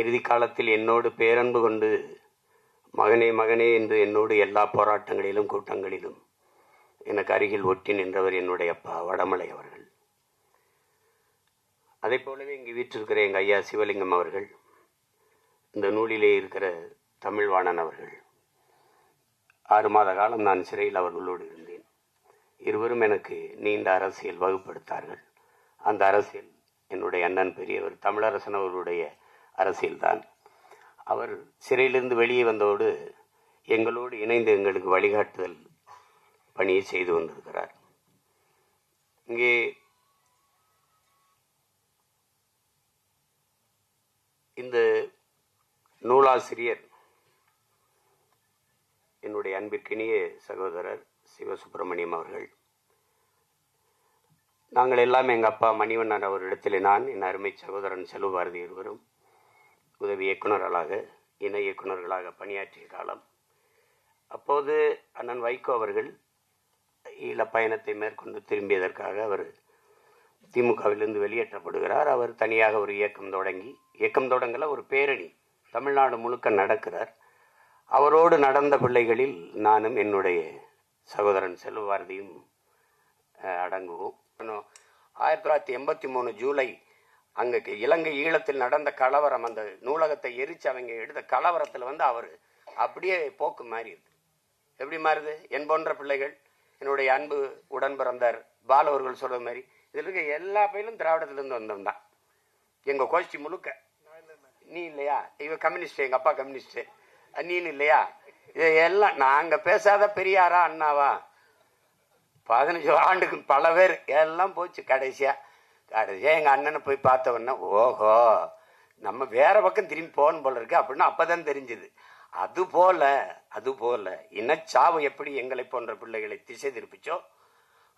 இறுதி காலத்தில் என்னோடு பேரன்பு கொண்டு மகனே மகனே என்று என்னோடு எல்லா போராட்டங்களிலும் கூட்டங்களிலும் எனக்கு அருகில் ஒட்டி நின்றவர் என்னுடைய அப்பா வடமலை அவர்கள். அதை போலவே இங்கு வீற்றிருக்கிற எங்கள் ஐயா சிவலிங்கம் அவர்கள் இந்த நூலிலே இருக்கிற தமிழ்வாணன் அவர்கள் ஆறு மாத காலம் நான் சிறையில் அவர்களோடு இருந்தேன். இருவரும் எனக்கு நீண்ட அரசியல் வகுப்படுத்தார்கள். அந்த அரசியல் என்னுடைய அண்ணன் பெரியவர் தமிழரசன் அவர்களுடைய அரசியல்தான். அவர் சிறையிலிருந்து வெளியே வந்தோடு எங்களோடு இணைந்து எங்களுக்கு வழிகாட்டுதல் பணியை செய்து வந்திருக்கிறார். இங்கே இந்த நூலாசிரியர் என்னுடைய அன்பிற்கினிய சகோதரர் சிவசுப்பிரமணியம் அவர்கள். நாங்கள் எல்லாம் எங்கள் அப்பா மணிவண்ணன் அவரிடத்தில் நான் என் அருமை சகோதரன் செல்வ பாரதி இருவரும் உதவி இயக்குநர்களாக இணை இயக்குநர்களாக பணியாற்றிய காலம். அப்போது அண்ணன் வைகோ அவர்கள் ஈழ பயணத்தை மேற்கொண்டு திரும்பியதற்காக அவர் திமுகவிலிருந்து வெளியேற்றப்படுகிறார். அவர் தனியாக ஒரு இயக்கம் தொடங்கி இயக்கம் தொடங்கல ஒரு பேரணி தமிழ்நாடு முழுக்க நடக்கிறார். அவரோடு நடந்த பிள்ளைகளில் நானும் என்னுடைய சகோதரன் செல்வபாரதியும் அடங்குவோம். ஆயிரத்தி தொள்ளாயிரத்தி எண்பத்தி மூணு ஜூலை அங்கே இலங்கை ஈழத்தில் நடந்த கலவரம் அந்த நூலகத்தை எரிச்சு அவங்க எடுத்த கலவரத்தில் வந்து அவர் அப்படியே போக்கு மாறிடுது. எப்படி மாறுது? என் போன்ற பிள்ளைகள் என்னுடைய அன்பு உடன் பிறந்தார் பால அவர்கள் மாதிரி இதில் இருக்க எல்லா பயிலும் திராவிடத்திலேருந்து வந்தவன் தான் எங்கள் கோஷ்டி முழுக்க. நீ இல்லையா? இவன் கம்யூனிஸ்ட் எங்கள் அப்பா கம்யூனிஸ்ட்டு. நீனு இல்லையா? இதை எல்லாம் நாங்கள் பேசாத பெரியாரா அண்ணாவா? பதினஞ்சு ஆண்டுக்கு பல பேர் எல்லாம் போச்சு கடைசியாக கடைசியாக எங்கள் அண்ணனை போய் பார்த்த உடனே ஓஹோ நம்ம வேற பக்கம் திரும்பி போகணும் போல இருக்கு. அப்படின்னு அப்பதான் தெரிஞ்சது. அது போல அது போல இனச்சாவு எப்படி எங்களை போன்ற பிள்ளைகளை திசை திருப்பிச்சோ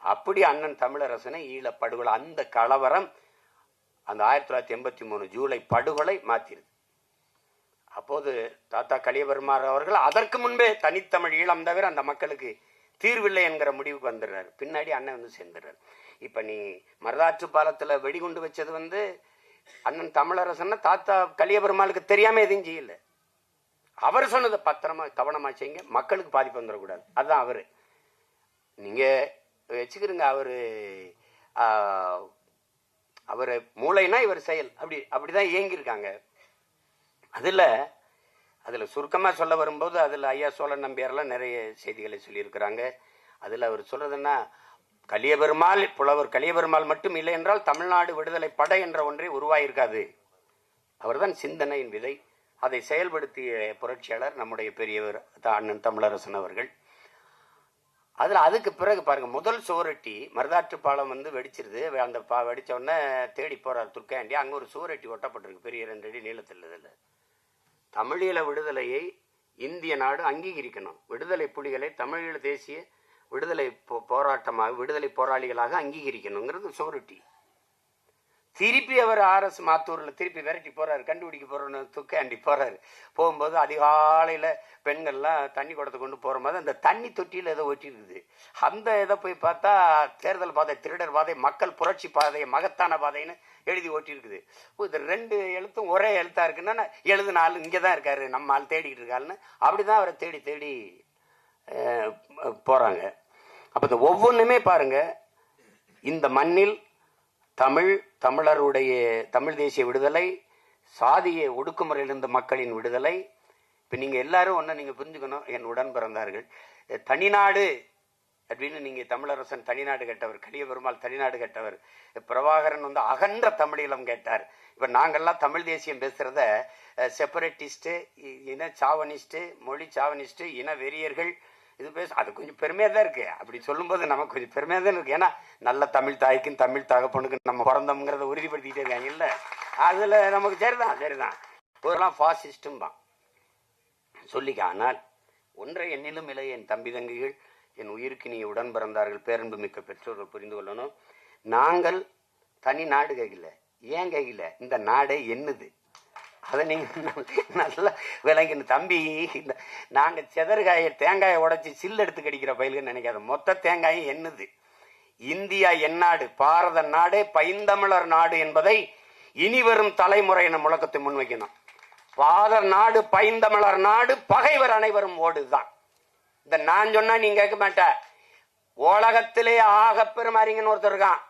அப்படி அண்ணன் தமிழரசனை ஈழ படுகொலை அந்த கலவரம் அந்த ஆயிரத்தி தொள்ளாயிரத்தி எண்பத்தி மூணு ஜூலை படுகொலை மாத்திருது. அப்போது தாத்தா கலியபெருமார் அவர்கள் அதற்கு முன்பே தனித்தமிழ் ஈழம் தவிர அந்த மக்களுக்கு தீர்வில்லை என்கிற முடிவுக்கு வந்துடுறாரு. பின்னாடி அண்ணன் வந்து சேர்ந்துடுறாரு. இப்ப நீ மருதாற்று பாலத்துல வெடிகுண்டு வச்சது வந்து அண்ணன் தமிழரசன்னா தாத்தா கலியபெருமாளுக்கு தெரியாம எதுவும் செய்யல. அவர் சொன்னதை பத்திரமா கவனமா செய்யுங்க. மக்களுக்கு பாதிப்பு வந்துடக்கூடாது. அதுதான் அவரு. நீங்க வச்சுக்கிறீங்க அவரு ஆஹ், அவரு மூளைனா இவர் செயல். அப்படி அப்படிதான் இயங்கியிருக்காங்க. அதுல அதுல சுருக்கமா சொல்ல வரும்போது அதுல ஐயா சோழன் நம்பியாரெல்லாம் நிறைய செய்திகளை சொல்லியிருக்கிறாங்க. அதுல அவர் சொல்றதுன்னா கலியபெருமாள் புலவர் கலியபெருமாள் மட்டும் இல்லை என்றால் தமிழ்நாடு விடுதலை படை என்ற ஒன்றே உருவாயிருக்காது. அவர்தான் சிந்தனையின் விதை. அதை செயல்படுத்திய புரட்சியாளர் நம்முடைய பெரியவர் அண்ணன் தமிழரசன் அவர்கள். அதில் அதுக்கு பிறகு பாருங்க முதல் சுவரொட்டி மருதாற்று பாலம் வந்து வெடிச்சிருது. அந்த பா வெடித்த உடனே தேடி போறார் துர்க்காண்டி அங்கே ஒரு சுவரொட்டி ஒட்டப்பட்டிருக்கு பெரிய ரெண்டு அடி நீளத்தில் இதில். தமிழீழ விடுதலையை இந்திய நாடு அங்கீகரிக்கணும். விடுதலை புலிகளை தமிழீழ தேசிய விடுதலை போ- போராட்டமாக விடுதலை போராளிகளாக அங்கீகரிக்கணுங்கிறது சோரிட்டி. திருப்பி அவர் ஆர்எஸ் மாத்தூரில் திருப்பி விரட்டி போறாரு கண்டுபிடிக்க போறோன்னு தூக்காண்டி போறாரு. போகும்போது அதிகாலையில் பெண்கள்லாம் தண்ணி குடத்தை கொண்டு போகிற மாதிரி அந்த தண்ணி தொட்டியில் ஏதோ ஒட்டிருக்குது. அந்த இதை போய் பார்த்தா தேர்தல் பாதை திருடர் பாதை மக்கள் புரட்சி பாதை மகத்தான பாதைன்னு எழுதி ஓட்டியிருக்குது இது ரெண்டு எழுத்தும் ஒரே எழுத்தா இருக்குன்னா எழுதுனாலும் எழுதுன ஆள் இங்கே தான் இருக்காரு நம்ம ஆள் தேடிக்கிட்டு இருக்காருன்னு அப்படிதான் அவரை தேடி தேடி போகிறாங்க அப்போ இந்த ஒவ்வொன்றுமே பாருங்க இந்த மண்ணில் தமிழ் தமிழருடைய தமிழ் தேசிய விடுதலை சாதிய ஒடுக்குமுறையிலிருந்து மக்களின் விடுதலை. இப்போ நீங்கள் எல்லாரும் ஒன்று நீங்கள் புரிஞ்சுக்கணும் என் உடன் பிறந்தார்கள். தனிநாடு அப்படின்னு நீங்கள் தமிழரசன் தனிநாடு கேட்டவர் கலிய பெருமாள் தனிநாடு கேட்டவர் பிரபாகரன் வந்து அகன்ற தமிழீழம் கேட்டார். இப்போ நாங்கள்லாம் தமிழ் தேசியம் பேசுகிறத செப்பரேட்டிஸ்ட்டு இன சாவனிஸ்ட்டு மொழி சாவனிஸ்ட்டு இன வெறியர்கள் இது பேச அது கொஞ்சம் பெருமையாக தான் இருக்கு. அப்படி சொல்லும்போது நமக்கு கொஞ்சம் பெருமையாக தான் இருக்கு. ஏன்னா நல்ல தமிழ் தாய்க்கும் தமிழ் தகப்பனுக்கும் நம்ம பிறந்தோம்ங்கிறத உறுதிப்படுத்திக்கிட்டே இருக்காங்க இல்லை? அதில் நமக்கு சரிதான் சரிதான். ஒருலாம் ஃபாசிஸ்டும் தான் சொல்லிக்க ஆனால் ஒன்றை என்னிலும் இல்லை என் தம்பி தங்கைகள் என் உயிருக்கு நீ உடன் பிறந்தார்கள் பேரன்பு மிக்க பெற்றோர்கள் புரிந்து கொள்ளணும். நாங்கள் தனி நாடு கையில் ஏன் கையில் இந்த நாடே என்னது? அதை நீங்கள் நல்லா விளங்கின தம்பி. இந்த செதற்காயை தேங்காயை உடைச்சி சில்லு எடுத்து கடிக்கிற பயில்கன்னு நினைக்காத. மொத்த தேங்காயும் என்னது? இந்தியா எந்நாடு பாரத நாடே பைந்தமிழர் நாடு என்பதை இனி வரும் தலைமுறையின முழக்கத்தை முன்வைக்கணும். பாதர் நாடு பைந்தமிழர் நாடு பகைவர் அனைவரும் ஓடுதான். இந்த நான் சொன்னா நீங்க கேட்க மாட்ட. உலகத்திலே ஆக பெரும் ஒருத்தர் இருக்கான்.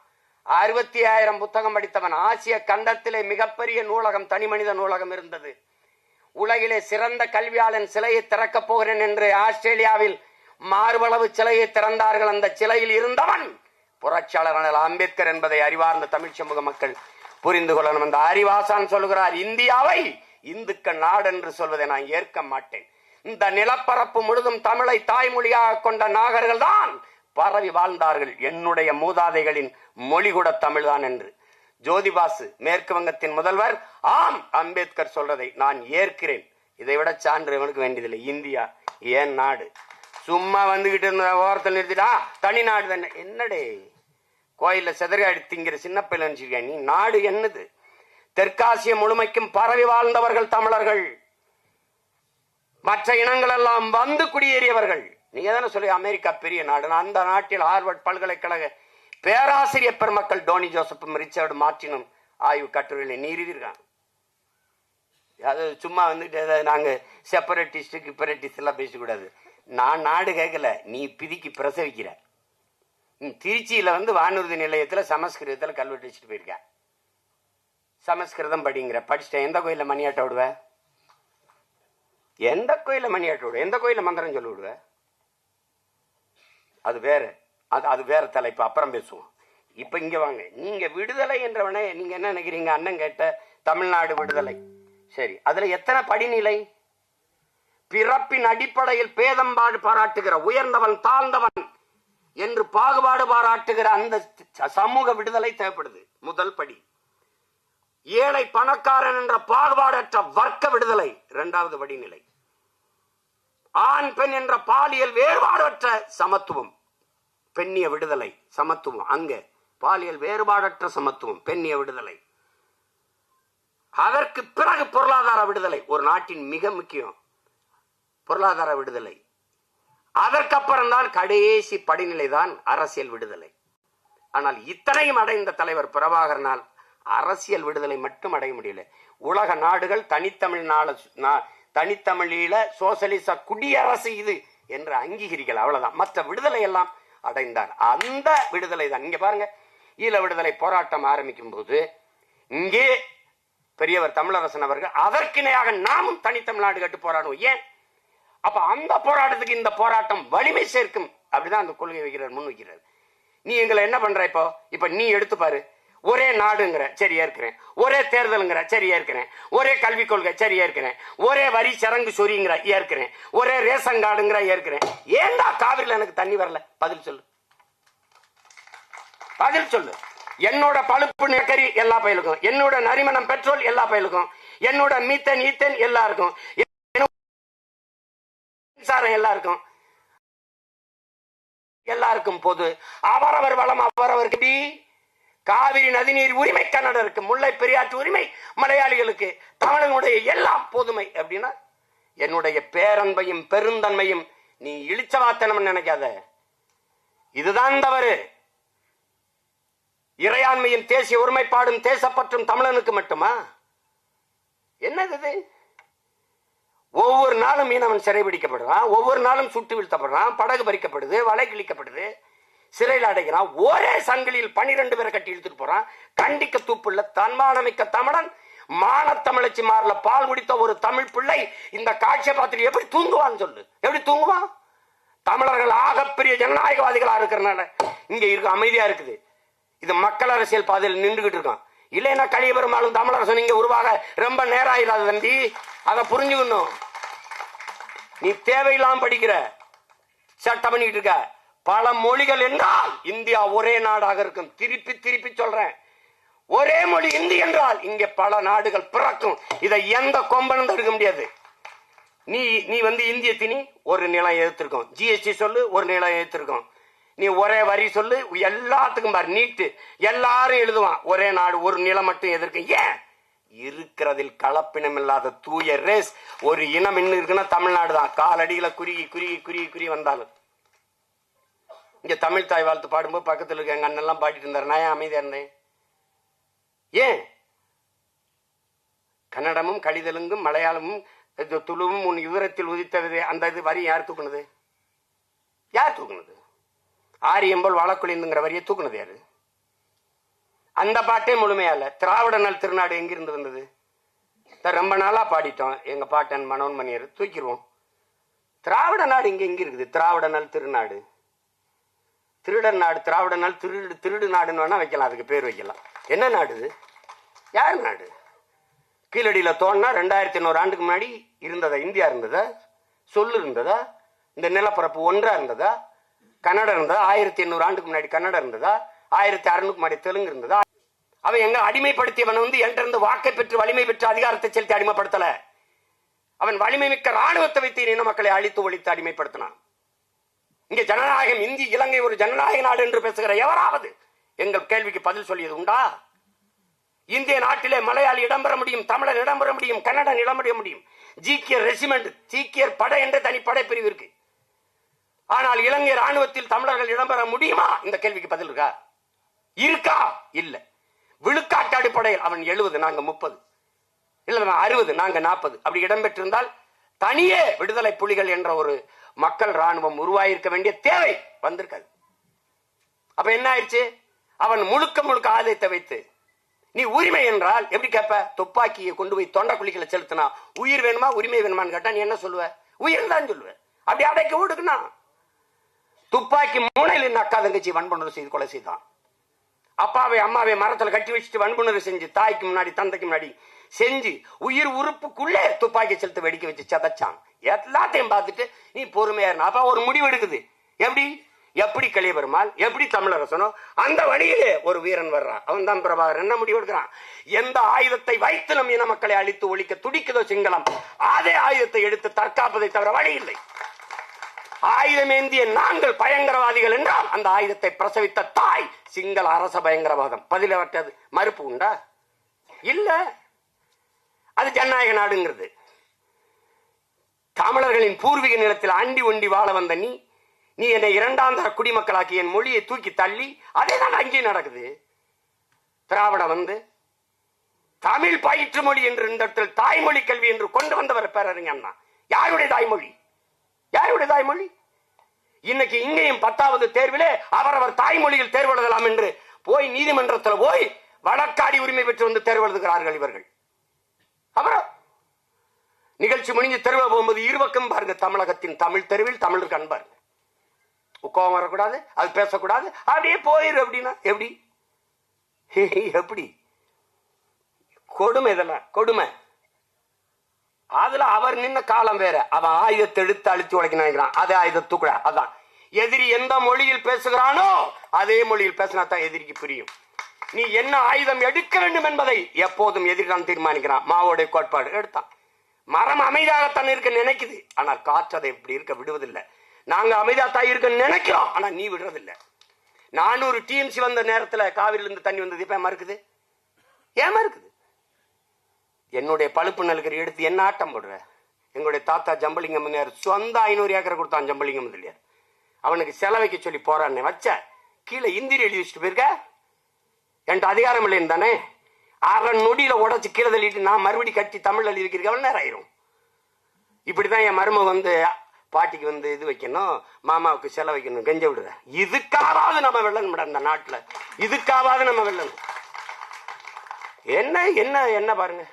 அறுபத்தி ஆயிரம் புத்தகம் படித்தவன் ஆசிய கண்டத்திலே மிகப்பெரிய நூலகம் தனிமனித நூலகம் இருந்தது. உலகிலே சிறந்த கல்வியாளன் சிலையை திறக்கப் போகிறேன் என்று ஆஸ்திரேலியாவில் மார்பளவு சிலையை திறந்தார்கள். அந்த சிலையில் இருந்தவன் புரட்சியாளர் அம்பேத்கர் என்பதை அறிவார்ந்த தமிழ் சமூக மக்கள் புரிந்து கொள்ளணும். அந்த அறிவாசான் சொல்கிறார் இந்தியாவை இந்துக்கள் நாடு என்று சொல்வதை நான் ஏற்க மாட்டேன். இந்த நிலப்பரப்பு முழுதும் தமிழை தாய்மொழியாக கொண்ட நாகர்கள் தான் பரவி வாழ்ந்தார்கள் என்னுடைய மூதாதைகளின் மொழி கூட தமிழ்தான் என்று. ஜோதிபாசு மேற்கு வங்கத்தின் முதல்வர் ஆம் அம்பேத்கர் சொல்றதை நான் ஏற்கிறேன். இதை விட சான்று இவனுக்கு வேண்டியதில்லை. இந்தியா ஏன் நாடு? சும்மா வந்துகிட்டு இருந்த ஓரத்தில் நிறுத்திட்டா தனி நாடு தானே. என்னடே கோயில்ல செதறி அடித்திங்கிற சின்ன பிள்ளை நினைச்சிருக்கியா நீ? நாடு என்னது? தெற்காசிய முழுமைக்கும் பரவி வாழ்ந்தவர்கள் தமிழர்கள். மற்ற இனங்களெல்லாம் வந்து குடியேறியவர்கள். நீங்க தானே சொல்லி அமெரிக்கா பெரிய நாடு. அந்த நாட்டில் ஹார்வர்ட் பல்கலைக்கழக பேராசிரியர் பெருமக்கள் டோனி ஜோசப்பும் ரிச்சர்டு மார்டினும் ஆய்வு கட்டுரைகளை நீறிவிருக்காங்க அது சும்மா வந்துட்டு நாங்கள் நாங்க செப்பரேட்டிஸ்ட் கிப்பரேட்டிஸ்ட் எல்லாம் பேசக்கூடாது. நான் நாடு கேட்கல நீ பிதிக்கு பிரசவிக்கிற. திருச்சியில் திருச்சியில வந்து வானூர்தி நிலையத்தில் சமஸ்கிருதத்தில் கல்வெட்டு வச்சுட்டு போயிருக்க சமஸ்கிருதம் படிங்கிற படிச்சுட்டேன். எந்த கோயிலில் மணியாட்ட விடுவ? எந்த கோயிலில் மணியாட்ட விடுவேன் எந்த கோயிலில் மந்திரம் சொல்லி விடுவ? அது வேற. அது அது வேற தலைப்பு. அப்புறம் பேசுவோம். இப்ப இங்க வாங்க. நீங்க விடுதலை என்றவனே நீங்க என்ன நினைக்கிறீங்க? அண்ணன் கேட்ட தமிழ்நாடு விடுதலை. சரி. அதுல எத்தனை படிநிலை? பிறப்பின் அடிப்படையில் பேதம்பாடு பாராட்டுகிற உயர்ந்தவன் தாழ்ந்தவன் என்று பாகுபாடு பாராட்டுகிற அந்த சமூக விடுதலை தேவைப்படுது. முதல் படி. ஏழை பணக்காரன் என்ற பாகுபாடற்ற வர்க்க விடுதலை. இரண்டாவது படிநிலை. ஆண் பெண் என்ற பாலியல் வேறுபாடற்ற சமத்துவம். பெண்ணிய விடுதலை சமத்துவம். அங்க பாலியல் வேறுபாடற்ற சமத்துவம் பெண்ணிய விடுதலை. அதற்கு பிறகு பொருளாதார விடுதலை ஒரு நாட்டின் மிக முக்கியம். பொருளாதார விடுதலை. அதற்கப்புறம்தான் கடைசி படிநிலை தான் அரசியல் விடுதலை. ஆனால் இத்தனையும் அடைந்த தலைவர் பிரபாகரனால் அரசியல் விடுதலை மட்டும் அடைய முடியல. உலக நாடுகள் தனித்தமிழ் நாள தனித்தமிழீழ சோசலிச குடியரசு இது என்று அங்கீகரிக்கல அவ்வளவுதான். மற்ற விடுதலை எல்லாம் அடைந்தார். அந்த விடுதலை தான் இங்க பாருங்க ஈழ விடுதலை போராட்டம் ஆரம்பிக்கும் போது இங்கே பெரியவர் தமிழரசன் அவர்கள் அதற்கிணையாக நாமும் தனித்தமிழ்நாடு கட்டு போராடுவோம். ஏன்? அப்ப அந்த போராட்டத்துக்கு இந்த போராட்டம் வலிமை சேர்க்கும். அப்படிதான் அந்த கொள்கை வைக்கிறார் முன் வைக்கிறார் நீ எங்களை என்ன பண்ற இப்போ? இப்ப நீ எடுத்து பாரு. ஒரே நாடுங்கிற சரி ஏற்கிறேன். ஒரே தேர்தலுங்கிற சரி ஏற்கிறேன். ஒரே கல்விக் கொள்கை சரி ஏற்கிறேன். ஒரே வரி சரங்கு சொரிங்கிற ஏற்கிறேன். ஒரே ரேஷன் கார்டுங்கிற ஏற்கிறேன். ஏன்டா காவிரியில் எனக்கு தண்ணி வரல? பதில் சொல்லு. பதில் சொல்லு. என்னோட பழுப்பு நெக்கரி எல்லா பயிலுக்கும். என்னோட நரிமணம் பெட்ரோல் எல்லா பயிலுக்கும். என்னோட மீத்தன் ஈத்தன் எல்லாருக்கும் என்னோட மின்சாரம் எல்லாருக்கும் எல்லாருக்கும் பொது. அவரவர் வளம் அவரவருக்கு காவிரி நதிநீர் உரிமை கன்னடருக்கு முல்லை பெரியாற்று உரிமை மலையாளிகளுக்கு தமிழனுடைய எல்லாம் பொதுமை அப்படின்னா என்னுடைய பேரன்பையும் பெருந்தன்மையும் நீ இழிச்சவாத்தனம் நினைக்காத. இதுதான் தவறு. இறையாண்மையும் தேசிய ஒருமைப்பாடும் தேசப்பற்றும் தமிழனுக்கு மட்டுமா? என்னது இது? ஒவ்வொரு நாளும் மீனவன் சிறைபிடிக்கப்படுறான் ஒவ்வொரு நாளும் சுட்டு வீழ்த்தப்படுறான் படகு பறிக்கப்படுது வலை கிழிக்கப்படுது. சிறையில் அடைக்கிறான் ஒரே சங்கிலியில் பனிரெண்டு பேரை கட்டி இழுத்துட்டு போறான். கண்டிக்க தூப்புள்ள தன்மானமிக்க தமிழன். மானத்தமிழச்சி மாறல பால் குடித்த ஒரு தமிழ் பிள்ளை இந்த காட்சியை பார்த்துட்டு எப்படி தூங்குவான்னு சொல்லு. எப்படி தூங்குவான்? தமிழர்கள் ஆகப்பெரிய ஜனநாயகவாதிகளா இருக்கிறனால இங்க இருக்க அமைதியா இருக்குது. இது மக்கள் அரசியல் பாதையில் நின்றுகிட்டு இருக்கான். இல்லைன்னா கழிய பெருமாளும் தமிழரசன் இங்க உருவாக ரொம்ப நேரம் ஆயிடாது தம்பி. அதை புரிஞ்சுக்கணும். நீ தேவையில்லாம படிக்கிற. சட்டம் பண்ணிக்கிட்டு இருக்க. பல மொழிகள் என்றால் இந்தியா ஒரே நாடாக இருக்கும். திருப்பி திருப்பி சொல்றேன். ஒரே மொழி இந்தி என்றால் இங்கே பல நாடுகள் பிறக்கும். இதை எந்த கொம்பனும் தடுக்க முடியாது. நீ நீ வந்து இந்திய திணி ஒரு நிலம் எதிர்த்திருக்கோம் ஜிஎஸ்டி சொல்லு ஒரு நிலம் எதிர்த்திருக்கோம் நீ ஒரே வரி சொல்லு எல்லாத்துக்கும் பாரு நீட்டு. எல்லாரும் எழுதுவான் ஒரே நாடு ஒரு நிலம் மட்டும் எதிர்க்கும் ஏன்? இருக்கிறதில் கலப்பினம் இல்லாத தூய ரேஸ் ஒரு இனம் இன்னும் இருக்குன்னா தமிழ்நாடு தான். காலடியில் குறுகி குறுகி குறுகி குறுகி வந்தாலும். இங்க தமிழ் தாய் வாழ்த்து பாடும்போது பக்கத்துல இருக்க எங்க அண்ணெல்லாம் பாடிட்டு இருந்தார். நான் ஏன் அமைதியா இருந்தேன்? ஏன்? கன்னடமும் கடிதலுங்கும் மலையாளமும் துளுவும் உன் யுவரத்தில் உதித்தது. அந்த இது வரி யார் தூக்குனது? யார் தூக்குனது? ஆரியம்போல் வாழக்குழிந்துங்கிற வரியை தூக்குனது யாரு? அந்த பாட்டே முழுமையால திராவிட நாள் திருநாடு எங்கிருந்து வந்தது? ரொம்ப நாளா பாடிட்டோம். எங்க பாட்டன் மனோன்மணியர் தூக்கிடுவோம் திராவிட நாடு இங்க எங்க இருக்குது? திராவிட நாள் திருநாடு. திருடன் நாடு திராவிட நாள் திருடு திருடு நாடுன்னு வேணா வைக்கலாம் அதுக்கு பேர் வைக்கலாம். என்ன நாடு இது? யார் நாடு? கீழடியில் தோணுனா ரெண்டாயிரத்தி ஐநூறு ஆண்டுக்கு முன்னாடி இருந்ததா? இந்தியா இருந்ததா? சொல்லு இருந்ததா? இந்த நிலப்பரப்பு ஒன்றா இருந்ததா? கன்னடம் இருந்ததா? ஆயிரத்தி எண்ணூறு ஆண்டுக்கு முன்னாடி கன்னடம் இருந்ததா? ஆயிரத்தி அறுநூறுக்கு முன்னாடி தெலுங்கு இருந்ததா? அவன் எங்க அடிமைப்படுத்தியவன் வந்து என்கிட்ட இருந்து வாக்கை பெற்று வலிமை பெற்று அதிகாரத்தை செலுத்தி அடிமைப்படுத்தல. அவன் வலிமை மிக்க ராணுவத்தை வைத்து இன மக்களை அழித்து ஒழித்து அடிமைப்படுத்தினான். இங்கே ஜனநாயகம் இந்தி இலங்கை ஒரு ஜனநாயக நாடு என்று பேசுகிற எவராவது எங்கள் கேள்விக்கு பதில் சொல்லியது உண்டா? இந்திய நாட்டிலே மலையாளி இடம்பெற முடியும் தமிழர் இடம்பெற முடியும் கன்னடன் இடம்பெற முடியும். ஜீக்கியர் ரெசிமெண்ட் சீக்கியர் படை என்ற தனி பிரிவு இருக்கு. ஆனால் இலங்கை ராணுவத்தில் தமிழர்கள் இடம்பெற முடியுமா? இந்த கேள்விக்கு பதில் இருக்கா? இருக்கா? இல்ல. விழுக்காட்டு அடிப்படையில் அவன் எழுபது நாங்க முப்பது. இல்ல அறுபது நாங்க நாற்பது அப்படி இடம்பெற்றிருந்தால் தனியே விடுதலை புலிகள் என்ற ஒரு மக்கள் ராணுவம் உருவாயிருக்க வேண்டிய தேவை வந்திருக்காது. அப்ப என்ன ஆயிடுச்சு? அவன் முழுக்க முழுக்க ஆதாயத்தை வைத்து நீ உரிமை என்றால் எப்படி கேட்ப? துப்பாக்கியை கொண்டு போய் தொண்டை குழிகளை செலுத்தினா உயிர் வேணுமா உரிமை வேணுமான்னு கேட்டா நீ என்ன சொல்லுவ? உயிர் தான் சொல்லுவ. அப்படி அடைக்க ஓடுக்குனா துப்பாக்கி மூனையில் அக்கா தங்கச்சி வன்புணர்வு செய்து கொலை செய்தான். அப்பாவை அம்மாவை மரத்துல கட்டி வச்சுட்டு வன்புணர்வு செஞ்சு தாய்க்கு முன்னாடி தந்தைக்கு முன்னாடி செஞ்சு உயிர் உறுப்புக்குள்ளே துப்பாக்கி செலுத்து வெடிக்க வச்சு சதைச்சான். எல்லாத்தையும் பார்த்துட்டு நீ பொறுமையா இருந்தா அப்ப ஒரு முடிவு எடுக்குது. எப்படி? எப்படி கலியபெருமாள்? எப்படி தமிழரசனோ? அந்த வழியிலே ஒரு வீரன் வர்றான் அவன் தான் பிரபாகர் என்ன முடிவு எடுக்கிறான்? எந்த ஆயுதத்தை வைத்து நம் இன மக்களை அழித்து ஒழிக்க துடிக்குதோ சிங்களம் அதே ஆயுதத்தை எடுத்து தற்காப்பதை தவிர வழி இல்லை. ஆயுதம் ஏந்திய நாங்கள் பயங்கரவாதிகள் என்றால் அந்த ஆயுதத்தை பிரசவித்த தாய் சிங்கள அரச பயங்கரவாதம். பதிலவற்றது மறுப்பு உண்டா? இல்ல. அது ஜனநாயக நாடுங்கிறது. தமிழர்களின் பூர்வீக நிலத்தில் அண்டி ஒண்டி வாழ வந்த நீ நீ என்னை இரண்டாம் தர குடிமக்களாக்கி என் மொழியை தூக்கி தள்ளி அதே தான் அங்கேயும் நடக்குது. திராவிட வந்து தமிழ் பயிற்று மொழி என்று இந்த இடத்தில் தாய்மொழி கல்வி என்று கொண்டு வந்தவர் பேரறிஞர் அண்ணா. யாருடைய தாய்மொழி? யாருடைய தாய்மொழி? இன்னைக்கு இங்கேயும் பத்தாவது தேர்விலே அவரவர் தாய்மொழியில் தேர்வு எழுதலாம் என்று போய் நீதிமன்றத்தில் போய் வழக்காடி உரிமை பெற்று வந்து தேர்வு எழுதுகிறார்கள் இவர்கள். அப்புறம் நிகழ்ச்சி முடிஞ்சு தெருவ போகும்போது இருபக்கம் பாருங்க தமிழகத்தின் தமிழ் தெருவில் தமிழருக்கு பாருங்க கோவம் வரக்கூடாது அது பேசக்கூடாது அப்படியே போயிரு அப்படின்னா எப்படி? எப்படி? கொடுமை இதெல்லாம் கொடுமை. அதுல அவர் நின்ன காலம் வேற. அவன் ஆயுதத்தை எடுத்து அழுத்தி உடைக்க நினைக்கிறான். அதே ஆயுதத்து தூக்குடா அதான். எதிரி எந்த மொழியில் பேசுகிறானோ அதே மொழியில் பேசினா தான் எதிரிக்கு புரியும். நீ என்ன ஆயுதம் எடுக்க வேண்டும் என்பதை எப்போதும் எதிர்தான் தீர்மானிக்கிறான். மாவோடைய கோட்பாடு எடுத்தான். மரம் அமைதியாகத்தான் இருக்க நினைக்குது. ஆனால் காற்று அதை இப்படி இருக்க விடுவதில்லை. நாங்க அமைதியாத்தான் இருக்க நினைக்கிறோம். ஆனா நீ விடுறதில்லை. நானூறு டிஎம்சி வந்த நேரத்துல காவிரியில இருந்து தண்ணி வந்தது இப்ப ஏமா இருக்குது ஏமா இருக்குது என்னுடைய பழுப்பு நல்கரி எடுத்து என்ன ஆட்டம் போடுற? எங்களுடைய தாத்தா ஜம்பலிங்கம் முதலியார் சொந்த ஐநூறு ஏக்கரை கொடுத்தான் ஜம்பலிங்கம் முதலியார் அவனுக்கு செலவைக்க சொல்லி போறான்னு வச்ச? கீழே இந்திரி எழுதி வச்சுட்டு போயிருக்க? என்கிட்ட அதிகாரம் இல்லைன்னு தானே? அரை நொடியில உடச்சு கீழே தள்ளிட்டு நான் மறுபடி கட்டி தமிழ் எழுதி நேரம் ஆயிரும்? இப்படிதான் என் மருமக வந்து பாட்டிக்கு வந்து இது வைக்கணும் மாமாவுக்கு செலவு வைக்கணும் கெஞ்ச விடுற. இதுக்காவது நம்ம வெள்ளணும் மேடம் இந்த நாட்டுல. இதுக்காவது நம்ம வெள்ளணும் என்ன என்ன என்ன பாருங்க.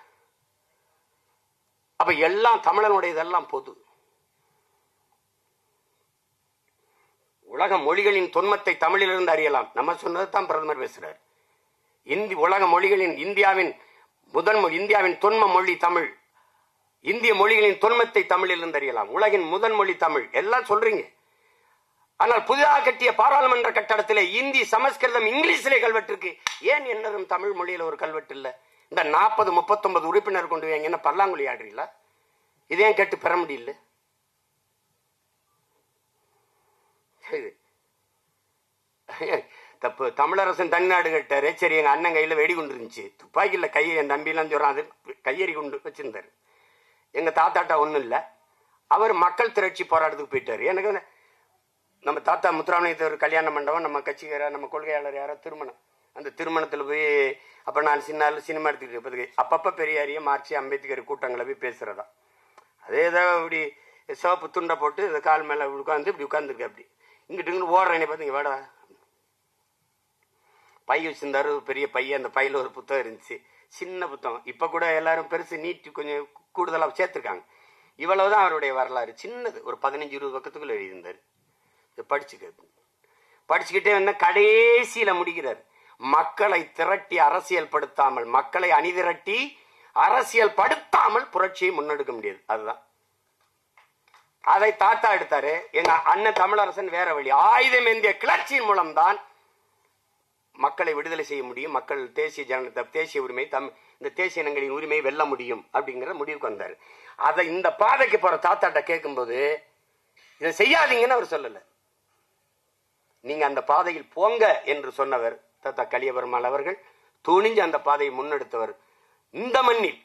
அப்ப எல்லாம் தமிழனுடைய இதெல்லாம் பொது. உலக மொழிகளின் தொன்மத்தை தமிழிலிருந்து அறியலாம். நம்ம சொன்னது தான் பிரதமர் பேசுறாரு. இந்தி உலக மொழிகளின் இந்தியாவின் முதன்மொழி இந்தியாவின் தொன்ம மொழி தமிழ். இந்திய மொழிகளின் தொன்மத்தை தமிழிலிருந்து அறியலாம். உலகின் முதன் மொழி தமிழ். எல்லாம் சொல்றீங்க. ஆனால் புதிதாக கட்டிய பாராளுமன்ற கட்டடத்தில் இந்தி சமஸ்கிருதம் இங்கிலீஷிலே கல்வெட்டு இருக்கு. ஏன் என்னதும் தமிழ் மொழியில ஒரு கல்வெட்டு இல்ல? இந்த நாற்பது முப்பத்தொன்பது உறுப்பினர் கொண்டு வாங்க என்ன பல்லாங்குழி ஆடுறீங்களா? இதே கேட்டு பெற முடியல? சரி. தப்பு. தமிழரசன் தனிநாடு கேட்டாரு. சரி எங்கள் அண்ணன் கையில் வெடிகுண்டு இருந்துச்சு. துப்பாக்கியில் கையை என் தம்பிலாம் சொல்கிறான் அது கையெறி குண்டு வச்சிருந்தாரு. எங்கள் தாத்தாட்டா ஒன்றும் இல்லை. அவர் மக்கள் திரட்சி போராட்டத்துக்கு போயிட்டார். எனக்கு நம்ம தாத்தா முத்துராமலிங்கத்தவர் கல்யாண மண்டபம் நம்ம கட்சிக்கார நம்ம கொள்கையாளர் யாரோ திருமணம். அந்த திருமணத்தில் போய் அப்போ நான் சின்ன சினிமா எடுத்துக்கிட்டு இருப்பதுக்கு அப்பப்போ பெரியாரிய மார்க்சி அம்பேத்கர் கூட்டங்களை போய் பேசுகிறதா அதே ஏதோ இப்படி சிவப்பு துண்டை போட்டு கால் மேலே உட்காந்து இப்படி உட்காந்துருக்கு அப்படி. இங்கிட்டு இங்கிட்டு ஓடுறேனே பார்த்து இங்கே வாடா. பை வச்சிருந்தாரு ஒரு பெரிய பையன் அந்த பையில் ஒரு புத்தகம் இருந்துச்சு. சின்ன புத்தகம். இப்போ கூட எல்லாரும் பெருசு நீட்டி கொஞ்சம் கூடுதலாக சேர்த்துருக்காங்க. இவ்வளவுதான் அவருடைய வரலாறு. சின்னது ஒரு பதினஞ்சு இருபது பக்கத்துக்குள்ள எழுதியிருந்தார். இதை படிச்சுக்கிறது படிச்சுக்கிட்டே வந்தால் கடைசியில முடிக்கிறார். மக்களை திரட்டி அரசியல் படுத்தாமல் மக்களை அணிதிரட்டி அரசியல் படுத்தாமல் புரட்சியை முன்னெடுக்க முடியாது. அதுதான். அதை தாத்தா எடுத்தாரு. எங்க அண்ணன் தமிழரசன் வேற வழி. ஆயுதம் ஏந்திய கிளர்ச்சியின் மூலம்தான் மக்களை விடுதலை செய்ய முடியும் மக்கள் தேசிய ஜன தேசிய உரிமை தம் இந்த தேசிய இனங்களின் உரிமையை வெல்ல முடியும் அப்படிங்கிற முடிவுக்கு வந்தார். அதை இந்த பாதைக்கு போற தாத்தாட்ட கேட்கும்போது இதை செய்யாதீங்கன்னு அவர் சொல்லல. நீங்க அந்த பாதையில் போங்க என்று சொன்னவர் தாத்தா கலியபெருமாள் அவர்கள் துணிஞ்சு அந்த பாதையை முன்னெடுத்தவர். இந்த மண்ணில்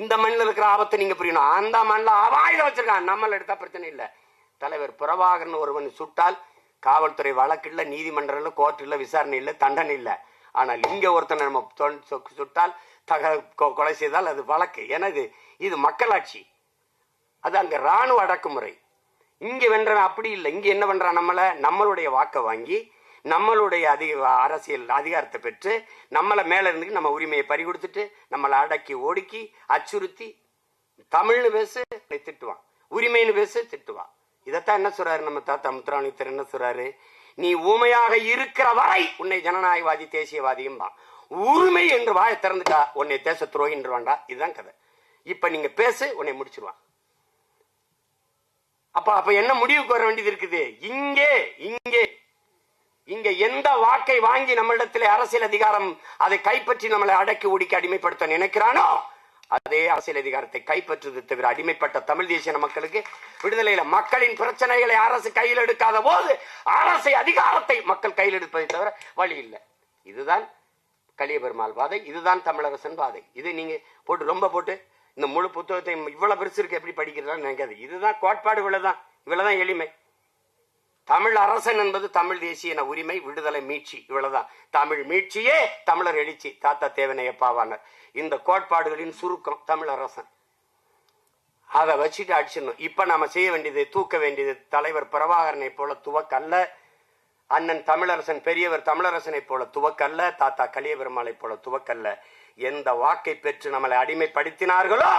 இந்த மண்ணில் இருக்கிற ஆபத்தை நீங்க புரியணும். அந்த மண்ணில் அபாயுதம் வச்சிருக்கான். நம்மள எடுத்தா பிரச்சனை இல்லை. தலைவர் பிரபாகரன் ஒருவன் சுட்டால் காவல்துறை வழக்கு இல்லை நீதிமன்றம் இல்லை கோர்ட் இல்லை விசாரணை இல்லை தண்டனை இல்லை. ஆனால் இங்க ஒருத்தனை நம்ம சுட்டால் தக கொ- கொலை செய்தால் அது வழக்கு. ஏன்னா இது இது மக்களாட்சி. அது அங்க ராணுவ அடக்குமுறை. இங்க வென்றான் அப்படி இல்லை. இங்க என்ன பண்றான் நம்மளை? நம்மளுடைய வாக்கை வாங்கி நம்மளுடைய அதிக அரசியல் அதிகாரத்தை பெற்று நம்மளை மேல இருந்து நம்ம உரிமையை பறி கொடுத்துட்டு நம்மளை அடக்கி ஒடுக்கி அச்சுறுத்தி தமிழ்னு பேசு திட்டுவான். உரிமைன்னு பேசு திட்டுவான். இதைத்தான் என்ன சொல்றாரு நம்ம தாத்தா முத்துராணித்தர் என்ன சொல்றாரு? நீ ஊமையாக இருக்கிற வரை உன்னை ஜனநாயகவாதி தேசியவாதியும் உரிமை என்று வாய திறந்துட்டா உன்னை தேச துரோகின்றவாண்டா இதுதான் கதை. இப்ப நீங்க பேசு உன்னை முடிச்சிருவான். அப்ப அப்ப என்ன முடிவுக்கு வர வேண்டியது இருக்குது? இங்கே இங்கே. இங்க எந்த வாக்கை வாங்கி நம்மளிடத்தில் அரசியல் அதிகாரம் அதை கைப்பற்றி நம்மளை அடக்கி ஒடுக்கி அடிமைப்படுத்த நினைக்கிறானோ அதே அரசியல் அதிகாரத்தை கைப்பற்றுவது தவிர அடிமைப்பட்ட தமிழ் தேசிய மக்களுக்கு விடுதலையில மக்களின் பிரச்சனைகளை அரசு கையில் எடுக்காத போது அரசை அதிகாரத்தை மக்கள் கையில் எடுப்பதை தவிர வழி இல்லை. இதுதான் கலியபெருமாள் பாதை இதுதான் தமிழரசன் பாதை. இது நீங்க போட்டு ரொம்ப போட்டு இந்த முழு புத்தகத்தை இவ்வளவு பெருசு இருக்கு எப்படி படிக்கிறதா நினைக்காது இதுதான் கோட்பாடு இவ்வளவுதான் இவ்வளவுதான் எளிமை. தமிழ் அரசன் என்பது தமிழ் தேசிய உரிமை விடுதலை மீட்சி இவ்வளவுதான். தமிழ் மீட்சியே தமிழர் எழுச்சி. தாத்தா தேவனையப்பாவானர். இந்த கோட்பாடுகளின் சுருக்கம் தமிழ் அரசன். அதை வச்சுட்டு அடிச்சிடணும். இப்ப நாம செய்ய வேண்டியது தூக்க வேண்டியது தலைவர் பிரபாகரனை போல துவக்கல்ல. அண்ணன் தமிழரசன் பெரியவர் தமிழரசனை போல துவக்கல்ல. தாத்தா கலியபெருமாளை போல துவக்கல்ல. எந்த வாக்கை பெற்று நம்மளை அடிமைப்படுத்தினார்களோ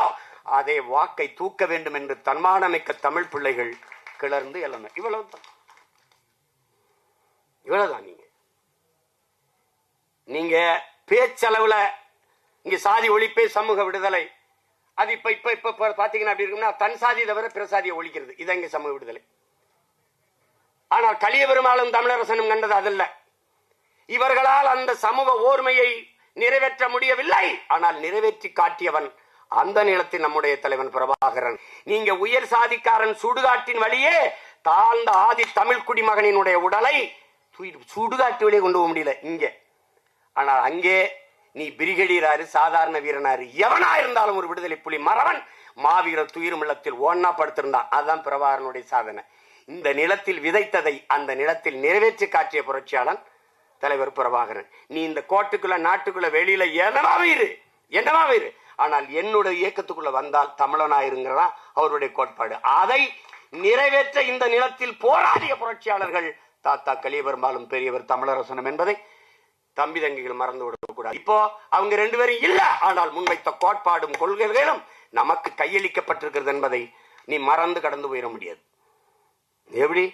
அதே வாக்கை தூக்க வேண்டும் என்று தன்மானமிக்க தமிழ் பிள்ளைகள் கிளர்ந்து எல்லாமே இவ்வளவுதான். இவ்வளவுதான் நீங்க. நீங்க பேச்சளவுல இங்க சாதி ஒழிப்பே சமூக விடுதலை. அது இப்ப இப்ப இப்ப பாத்தீங்கன்னா அப்படி இருக்கும்னா தன் சாதி தவிர பிற சாதியை ஒழிக்கிறது. இதான் இங்க சமூக விடுதலை. ஆனால் கலிய பெருமாளும் தமிழரசனும் கண்டது அதல்ல. இவர்களால் அந்த சமூக ஓர்மையை நிறைவேற்ற முடியவில்லை. ஆனால் நிறைவேற்றி காட்டியவன் அந்த நிலத்தில் நம்முடைய தலைவன் பிரபாகரன். நீங்க உயர் சாதிக்காரன் சுடுகாட்டின் வழியே தாழ்ந்த ஆதி தமிழ் குடிமகனினுடைய உடலை தூக்கிட்டு சுடுகாட்டு வழியே கொண்டு போக முடியல இங்க. ஆனால் அங்கே நீ பிரிகடியராரு சாதாரண வீரனாரு எவனா இருந்தாலும் ஒரு விடுதலை புலி மறவன் மாவீரர் துயிரும் இல்லத்தில் ஒன்னா படுத்திருந்தான். அதுதான் பிரபாகரனுடைய சாதனை. இந்த நிலத்தில் விதைத்ததை அந்த நிலத்தில் நிறைவேற்றி காட்டிய புரட்சியாளன் தலைவர் பிரபாகரன். நீ இந்த கோட்டுக்குள்ள நாட்டுக்குள்ள வெளியில என்னவாவே இரு என்னவாவே இரு ஆனால் என்னுடைய இயக்கத்துக்குள்ள வந்தால் தமிழனாயிருங்கிறதா அவருடைய கோட்பாடு. அதை நிறைவேற்ற இந்த நிலத்தில் போராடிய புரட்சியாளர்கள் தாத்தா கலியபெருமாளும் பெரியவர் தமிழரசனம் என்பதை தம்பி தங்கிகள் மறந்து விடக்கூடாது. இப்போ அவங்க ரெண்டு பேரும் இல்ல ஆனால் முன்வைத்த கோட்பாடும் கொள்கைகளும் நமக்கு கையளிக்கப்பட்டிருக்கிறது என்பதை நீ மறந்து கடந்து போயிட முடியாது. எப்படி?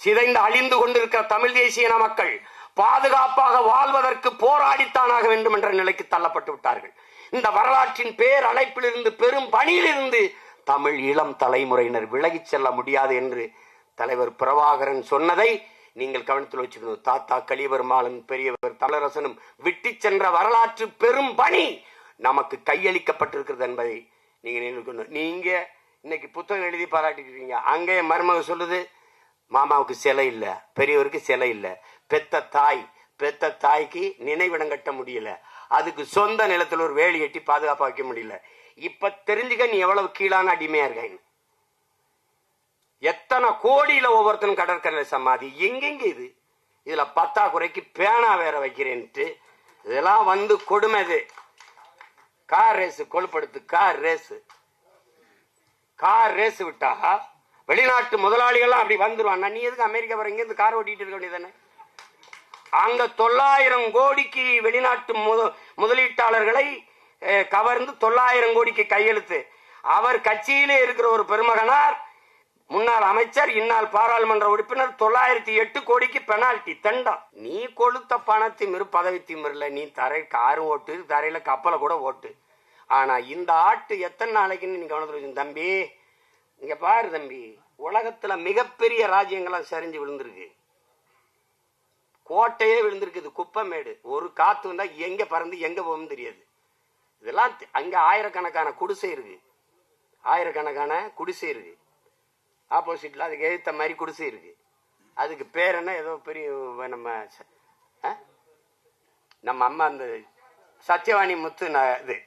சிதைந்து அழிந்து கொண்டிருக்கிற தமிழ் தேசிய மக்கள் பாதுகாப்பாக வாழ்வதற்கு போராடித்தானாக வேண்டும் என்ற நிலைக்கு தள்ளப்பட்டு விட்டார்கள். இந்த வரலாற்றின் பேர் அழைப்பிலிருந்து பெரும் பணியிலிருந்து தமிழ் இளம் தலைமுறையினர் விலகிச் செல்ல முடியாது என்று தலைவர் பிரபாகரன் சொன்னதை நீங்கள் கவனத்தில் வச்சுக்கணும். தாத்தா கலியபெருமாளும் பெரியவர் தமிழரசனும் விட்டு சென்ற வரலாற்று பெரும் பணி நமக்கு கையளிக்கப்பட்டிருக்கிறது என்பதை நீங்க நினைக்கணும் நீங்க இன்னைக்கு புத்தகம் எழுதி பாராட்டிக்கிறீங்க அங்கே மருமக சொல்லுது மாமாவுக்கு சிலை இல்லை பெரியவருக்கு சிலை இல்லை. பெத்த தாய் பெத்த தாய்க்கு நினைவிடம் கட்ட முடியல. அதுக்கு சொந்த நிலத்தில் ஒரு வேலி கட்டி பாதுகாப்பா வைக்க முடியல. இப்ப தெரிஞ்சுக்க நீ எவ்வளவு கீழான அடிமையா இருக்க? எத்தனை கோடியில ஒவ்வொருத்தனும் கடற்கரை சமாதி? எங்கெங்க இது? இதுல பத்தாக்குறைக்கு பேனா வேற வைக்கிறேன்ட்டு இதெல்லாம் வந்து கொடுமை இது. கார் ரேஸ் கொழுப்படுத்து கார் ரேஸ். கார் ரேஸ் விட்டா வெளிநாட்டு முதலாளிகள்லாம் அப்படி வந்துருவான் நீ எதுக்கு அமெரிக்கா வர? இங்க இருந்து கார் ஓட்டிட்டு இருக்க வேண்டியதானே அங்க தொள்ளாயிரம் கோடிக்கு வெளிநாட்டு முத- முதலீட்டாளர்களை கவர்ந்து தொள்ளாயிரம் கோடிக்கு கையெழுத்து. அவர் கட்சியிலே இருக்கிற ஒரு பெருமகனார் முன்னாள் அமைச்சர் இந்நாள் பாராளுமன்ற உறுப்பினர் தொள்ளாயிரத்தி எட்டு கோடிக்கு பெனால்டி தண்டம் நீ கொளுத்த பணத்தையும் திமிரு பதவி திமிருல நீ தரை காரு ஓட்டு தரையில கப்பலை கூட ஓட்டு. ஆனா இந்த ஆட்டு எத்தனை நாளைக்குன்னு நீ கவனத்தில் தம்பி. இங்க பாரு தம்பி. உலகத்துல மிகப்பெரிய ராஜ்யங்கள்லாம் சரிஞ்சு விழுந்திருக்கு. கோட்டையே விழுந்திருக்குது குப்பமேடு. ஒரு காத்து வந்தா எங்க பறந்து எங்க போகும் தெரியாது. இதெல்லாம் அங்க ஆயிரக்கணக்கான குடிசை இருக்கு. ஆயிரக்கணக்கான குடிசை இருக்கு. ஆப்போசிட்ல அதுக்கு எதிர்த்த மாதிரி குடிசை இருக்கு. அதுக்கு பேர் என்ன? ஏதோ பெரிய நம்ம நம்ம அம்மா அந்த சத்யவாணி முத்து ந- இது.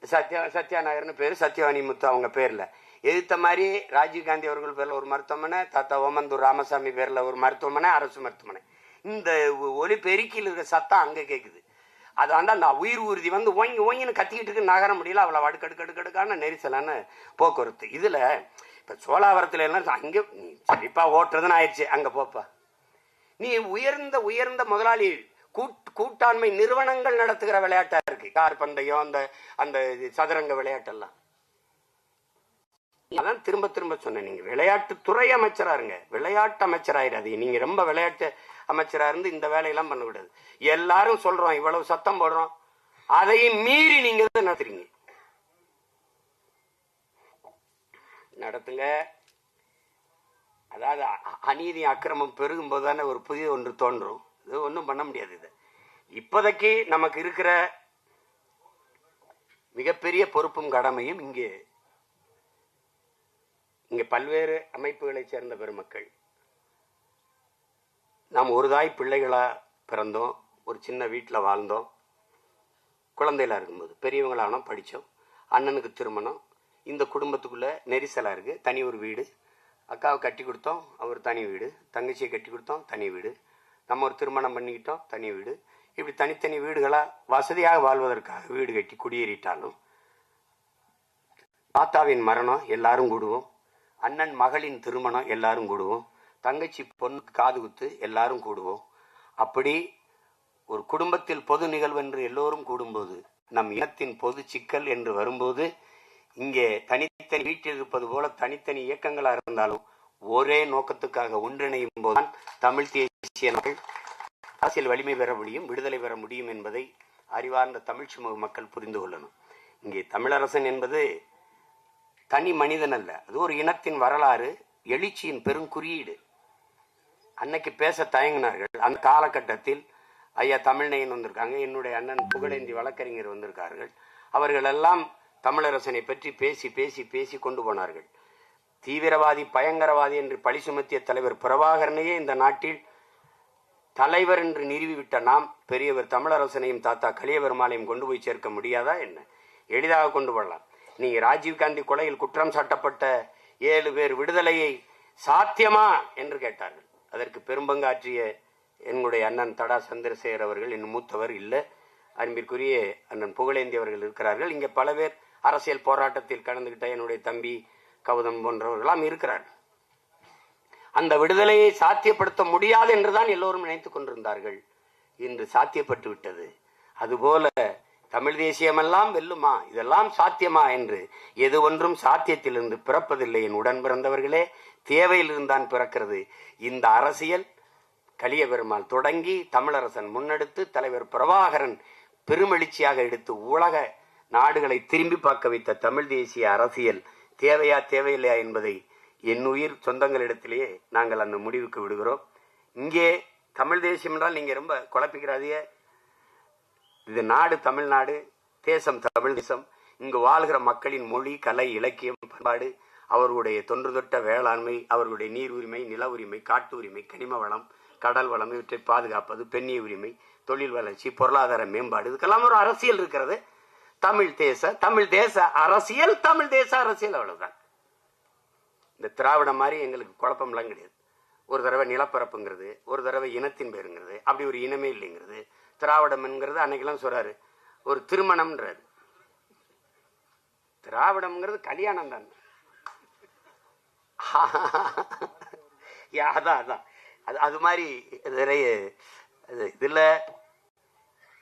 சத்யா சத்யா நகர்னு பேரு சத்யவாணி முத்து அவங்க பேர்ல. எதிர்த்த மாதிரி ராஜீவ்காந்தி அவர்கள் பேர்ல ஒரு மருத்துவமனை தாத்தா ஓமந்தூர் ராமசாமி பேர்ல ஒரு மருத்துவமனை அரசு மருத்துவமனை. இந்த ஒலி பெருக்கியில் இருக்கிற சத்தம் அங்க கேக்குது. அது வந்து அந்த உயிர் ஊர்தி வந்து ஓங்கி ஓங்கின்னு கத்திக்கிட்டு இருக்கு நகர முடியல. அவ்வளோ அடுக்கடுக்கடுக்கடுக்கான நெரிசலான போக்குவரத்து. இதுல இப்ப சோழாவரத்துல எல்லாம் அங்க நீ சரிப்பா ஓட்டுறதுன்னு ஆயிடுச்சு. அங்க போப்பா. நீ உயர்ந்த உயர்ந்த முதலாளி கூட்- கூட்டாண்மை நிறுவனங்கள் நடத்துகிற விளையாட்டா இருக்கு. கார் பந்தயம் அந்த அந்த இது சதுரங்க விளையாட்டெல்லாம். அதான் திரும்ப திரும்ப சொன்னேன். நீங்க விளையாட்டு துறை அமைச்சரா இருங்க. விளையாட்டு அமைச்சராயிராது நீங்க ரொம்ப விளையாட்டு அமைச்சரா இருந்து இந்த வேலையெல்லாம் பண்ண விடாது எல்லாரும் சொல்றோம் இவ்வளவு சத்தம் போடுறோம். அதையும் மீறி நீங்க நடத்துறீங்க நடத்துங்க. அதாவது அ- அநீதி அக்கிரமம் பெருகும் போது தானே ஒரு புதிய ஒன்று தோன்றும். இது ஒன்றும் பண்ண முடியாது இது. இப்போதைக்கு நமக்கு இருக்கிற மிகப்பெரிய பொறுப்பும் கடமையும் இங்கே. இங்கே பல்வேறு அமைப்புகளைச் சேர்ந்த பெருமக்கள். நாம் ஒரு தாய் பிள்ளைகளாக பிறந்தோம் ஒரு சின்ன வீட்டில் வாழ்ந்தோம். குழந்தைகளாக இருக்கும்போது பெரியவங்களானோம் படித்தோம். அண்ணனுக்கு திருமணம் இந்த குடும்பத்துக்குள்ள நெரிசலாக இருக்குது தனி ஒரு வீடு. அக்காவை கட்டி கொடுத்தோம் அவர் தனி வீடு. தங்கச்சியை கட்டி கொடுத்தோம் தனி வீடு. நம்ம ஒரு திருமணம் பண்ணிக்கிட்டோம் தனி வீடு. இப்படி தனித்தனி வீடுகளாக வசதியாக வாழ்வதற்காக வீடு கட்டி குடியேறிட்டாலும் தாத்தாவின் மரணம் எல்லாரும் கூடுவோம். அண்ணன் மகளின் திருமணம் எல்லாரும் கூடுவோம். தங்கச்சி பொண்ணுக்கு காது குத்து எல்லாரும் கூடுவோம். அப்படி ஒரு குடும்பத்தில் பொது நிகழ்வு என்று எல்லோரும் கூடும்போது நம் இனத்தின் பொது சிக்கல் என்று வரும்போது இங்கே தனித்தனி வீட்டில் இருப்பது போல தனித்தனி இயக்கங்களா இருந்தாலும் ஒரே நோக்கத்துக்காக ஒன்றிணையும் போதுதான் தமிழ் தேசிய நாள் அரசியல் வலிமை பெற முடியும் விடுதலை பெற முடியும் என்பதை அறிவார்ந்த தமிழ் சமூக மக்கள் புரிந்து கொள்ளணும். இங்கே தமிழரசன் என்பது தனி மனிதன் அல்ல. அது ஒரு இனத்தின் வரலாறு எழுச்சியின் பெருங்குறியீடு அன்னைக்கு பேச தயங்கினார்கள். அந்த காலகட்டத்தில் ஐயா தமிழ்நயன் வந்திருக்காங்க என்னுடைய அண்ணன் புகழேந்தி வழக்கறிஞர் வந்திருக்கார்கள். அவர்கள் எல்லாம் தமிழரசனை பற்றி பேசி பேசி பேசி கொண்டு போனார்கள். தீவிரவாதி பயங்கரவாதி என்று பழி சுமத்திய தலைவர் பிரபாகரனையே இந்த நாட்டில் தலைவர் என்று நிறுவிவிட்ட நாம் பெரியவர் தமிழரசனையும் தாத்தா கலியபெருமாளையும் கொண்டு போய் சேர்க்க முடியாதா என்ன? எளிதாக கொண்டு வரலாம். நீங்க ராஜீவ்காந்தி கொலையில் குற்றம் சாட்டப்பட்ட ஏழு பேர் விடுதலையை சாத்தியமா? என்று கேட்டார்கள். அதற்கு பெரும்பங்காற்றிய என்னுடைய அண்ணன் தடா சந்திரசேகர் அவர்கள் இன்னும் மூத்தவர் இல்லை. அன்பிற்குரிய அண்ணன் புகழேந்தி அவர்கள் இருக்கிறார்கள். இங்கே பல பேர் அரசியல் போராட்டத்தில் கலந்துகிட்ட என்னுடைய தம்பி கௌதம் போன்றவர்களாம் இருக்கிறார் அந்த விடுதலையை சாத்தியப்படுத்த முடியாது என்றுதான் எல்லோரும் நினைத்துக் கொண்டிருந்தார்கள். இன்று சாத்தியப்பட்டு விட்டது. அதுபோல தமிழ் தேசியமெல்லாம் வெல்லுமா? இதெல்லாம் சாத்தியமா என்று எது ஒன்றும் சாத்தியத்திலிருந்து பிறப்பதில்லை என் உடன் பிறந்தவர்களே. தேவையிலிருந்தான் பிறக்கிறது. இந்த அரசியல் கலிய பெருமாள் தொடங்கி தமிழரசன் முன்னெடுத்து தலைவர் பிரபாகரன் பெருமெழுச்சியாக எடுத்து உலக நாடுகளை திரும்பி பார்க்க வைத்த தமிழ் தேசிய அரசியல் தேவையா தேவையில்லையா என்பதை என் உயிர் சொந்தங்களிடத்திலேயே நாங்கள் அந்த முடிவுக்கு விடுகிறோம். இங்கே தமிழ் தேசியம் என்றால் நீங்கள் ரொம்ப குழப்பிக்கிறாதே இது நாடு தமிழ்நாடு தேசம் தமிழ் தேசம். இங்கு வாழ்கிற மக்களின் மொழி கலை இலக்கியம் பண்பாடு அவர்களுடைய தொன்று தொட்ட வேளாண்மை அவர்களுடைய நீர் உரிமை நில உரிமை காட்டு உரிமை கனிம வளம் கடல் வளம் இவற்றை பாதுகாப்பது பெண்ணிய உரிமை தொழில் வளர்ச்சி பொருளாதார மேம்பாடு இதுக்கெல்லாம் ஒரு அரசியல் இருக்கிறது. தமிழ் தேச தமிழ் தேச அரசியல் தமிழ் தேச அரசியல் அவ்வளவுதான். இந்த திராவிடம் மாதிரி எங்களுக்கு குழப்பம்லாம் கிடையாது. ஒரு தடவை நிலப்பரப்புங்கிறது ஒரு தடவை இனத்தின் பேருங்கிறது அப்படி ஒரு இனமே இல்லைங்கிறது. திராவிடம்ங்கிறது அன்னைக்கெல்லாம் சொல்றாரு. ஒரு திருமணம்ன்றாரு. திராவிடம்ங்கிறது கல்யாணம் தான். அதான் அதான். அது அது மாதிரி நிறைய இதில் இதுல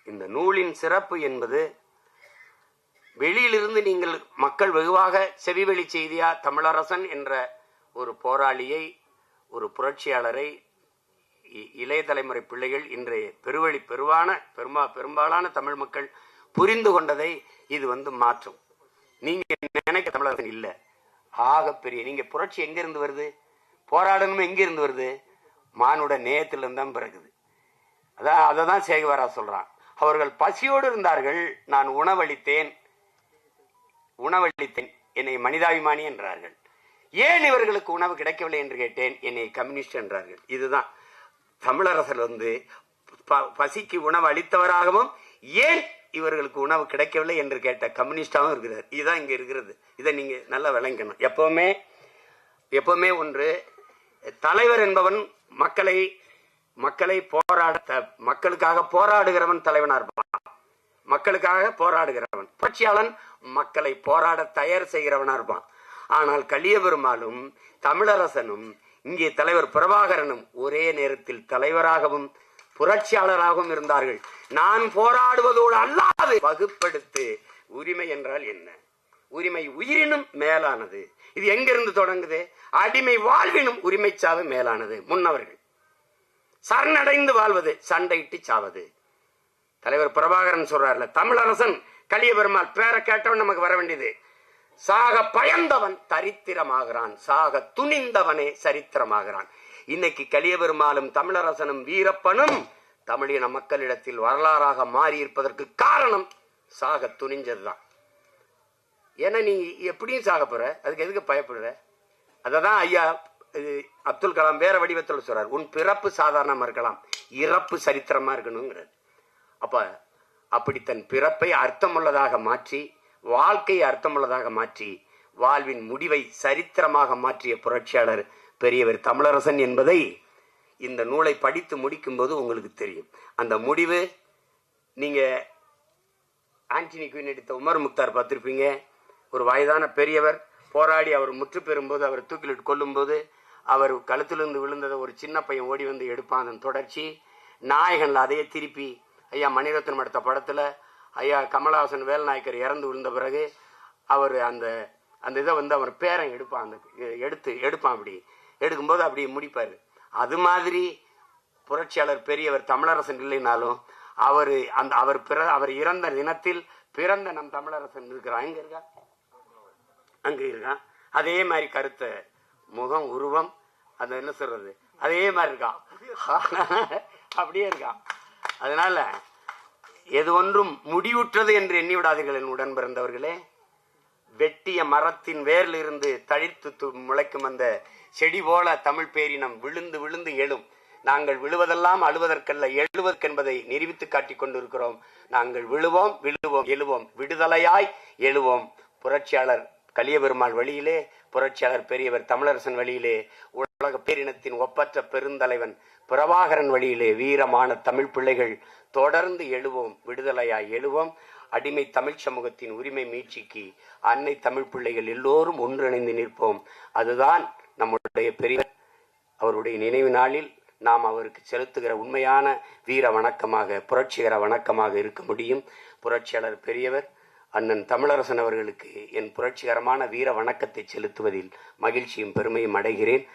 இந்த நூலின் சிறப்பு என்பது வெளியிலிருந்து நீங்கள் மக்கள் வெகுவாக செவிவெளி செய்தியா தமிழரசன் என்ற ஒரு போராளியை ஒரு புரட்சியாளரை இ- இளைய தலைமுறை பிள்ளைகள் இன்றைய பெருவழி பெருவான பெரும்பா பெரும்பாலான தமிழ் மக்கள் புரிந்து கொண்டதை இது வந்து மாற்றும். நீங்க நினைக்க தமிழரசன் இல்லை. ஆகப்பெரிய நீங்க புரட்சி எங்கிருந்து வருது? போராடணும் எங்கிருந்து வருது? மானுட நேயத்திலிருந்து தான் பிறகுது. அதான் அதை தான் சேகுவாரா சொல்றான். அவர்கள் பசியோடு இருந்தார்கள் நான் உணவளித்தேன் உணவளித்தேன். என்னை மனிதாபிமானி என்றார்கள். ஏன் இவர்களுக்கு உணவு கிடைக்கவில்லை என்று கேட்டேன். என்னை கம்யூனிஸ்ட் என்றார்கள். இதுதான். தமிழரசர் வந்து பசிக்கு உணவு அளித்தவராகவும் ஏன் இவர்களுக்கு உணவு கிடைக்கவில்லை என்று கேட்ட கம்யூனிஸ்டாகவும் இருக்கிறார். இதுதான் இங்க இருக்கிறது. இதை நீங்க நல்லா விளங்கணும். எப்பவுமே எப்பவுமே ஒன்று தலைவர் என்பவன் மக்களை மக்களை போராட த- மக்களுக்காக போராடுகிறவன் தலைவனா இருப்பான். மக்களுக்காக போராடுகிறவன். புரட்சியாளன் மக்களை போராட தயார் செய்கிறவனா இருப்பான். ஆனால் கலியபெருமாளும் தமிழரசனும் இங்கே தலைவர் பிரபாகரனும் ஒரே நேரத்தில் தலைவராகவும் புரட்சியாளராகவும் இருந்தார்கள். நான் போராடுவதோடு அல்லாது வகுப்படுத்து உரிமை என்றால் என்ன? உரிமை உயிரினும் மேலானது. இது எங்கிருந்து தொடங்குது? அடிமை வாழ்வினும் உரிமை சாவு மேலானது. முன்னவர்கள் சரணடைந்து வாழ்வது சண்டையிட்டு சாவது. தலைவர் பிரபாகரன் சொல்றாருல தமிழரசன் கலியபெருமாள் பேரை கேட்டவன் நமக்கு வர வேண்டியது. சாக பயந்தவன் தரித்திரமாகிறான். சாக துணிந்தவனே சரித்திரமாகிறான். இன்னைக்கு கலியபெருமாளும் தமிழரசனும் வீரப்பனும் தமிழின மக்களிடத்தில் வரலாறாக மாறி இருப்பதற்கு காரணம் சாக துணிஞ்சதுதான். ஏன்னா நீ எப்படியும் சாக போற? அதுக்கு எதுக்கு பயப்படுற? அததான் ஐயா அப்துல் கலாம் வேற வடிவத்தில் சொல்றார். உன் பிறப்பு சாதாரணமா இருக்கலாம். இறப்பு சரித்திரமா இருக்கணுங்கிறது அப்ப அப்படி தன் பிறப்பை அர்த்தமுள்ளதாக மாற்றி வாழ்க்கையை அர்த்தமுள்ளதாக மாற்றி வாழ்வின் முடிவை சரித்திரமாக மாற்றிய புரட்சியாளர் பெரியவர் தமிழரசன் என்பதை இந்த நூலை படித்து முடிக்கும்போது உங்களுக்கு தெரியும். அந்த முடிவு நீங்க ஆண்டனி குயின் எடுத்த உமர் முக்தார் பார்த்துருப்பீங்க. ஒரு வயதான பெரியவர் போராடி அவர் முற்று பெறும்போது அவர் தூக்கிலிட்டு கொல்லும்போது அவர் கழுத்திலிருந்து விழுந்ததை ஒரு சின்ன பையன் ஓடி வந்து எடுப்பான். அதன் தொடர்ச்சி நாயகன்ல அதையே திருப்பி ஐயா மணிரத்னம் எடுத்த படத்தில் ஐயா கமலஹாசன் வேல்நாயக்கர் இறந்து விழுந்த பிறகு அவர் அந்த அந்த இதை வந்து அவர் பேரன் எடுப்பான் அந்த எடுத்து எடுப்பான் அப்படி. எடுக்கும்போது அப்படி முடிப்பார். அது மாதிரி புரட்சியாளர் பெரியவர் தமிழரசன் இல்லைனாலும் அவர் அந்த அவர் பிற அவர் இறந்த தினத்தில் பிறந்த நம் தமிழரசன் இருக்கிறான். அங்கே இருக்கா? அங்கே இருக்கான் அதே மாதிரி கருத்த முகம் உருவம் அது என்ன சொல்றது? அதே மாதிரி இருக்கான் அப்படியே இருக்கான் அதனால எது ஒன்றும் முடிவுற்றது என்று எண்ணிவிடாதீர்கள் என் உடன் பிறந்தவர்களே வெட்டிய மரத்தின் வேரில் இருந்து தழித்து முளைக்கும் அந்த செடி போல தமிழ் பேரினம் விழுந்து விழுந்து எழும். நாங்கள் விழுவதெல்லாம் அழுவதற்கல்ல எழுவதற்கென்பதை நிரூபித்து காட்டிக் கொண்டிருக்கிறோம். நாங்கள் விழுவோம் விழுவோம் எழுவோம். விடுதலையாய் எழுவோம். புரட்சியாளர் கலியபெருமாள் வழியிலே புரட்சியாளர் பெரியவர் தமிழரசன் வழியிலே உலக பேரினத்தின் ஒப்பற்ற பெருந்தலைவன் பிரபாகரன் வழியிலே வீரமான தமிழ் பிள்ளைகள் தொடர்ந்து எழுவோம் விடுதலையாய் எழுவோம். அடிமை தமிழ் சமூகத்தின் உரிமை மீட்சிக்கு அன்னை தமிழ் பிள்ளைகள் எல்லோரும் ஒன்றிணைந்து நிற்போம். அதுதான் நம்முடைய பெரியவர் அவருடைய நினைவு நாளில் நாம் அவருக்கு செலுத்துகிற உண்மையான வீர வணக்கமாக புரட்சிகர வணக்கமாக இருக்க முடியும். புரட்சியாளர் பெரியவர் அண்ணன் தமிழரசன் அவர்களுக்கு என் புரட்சிகரமான வீர வணக்கத்தை செலுத்துவதில் மகிழ்ச்சியும் பெருமையும் அடைகிறேன்.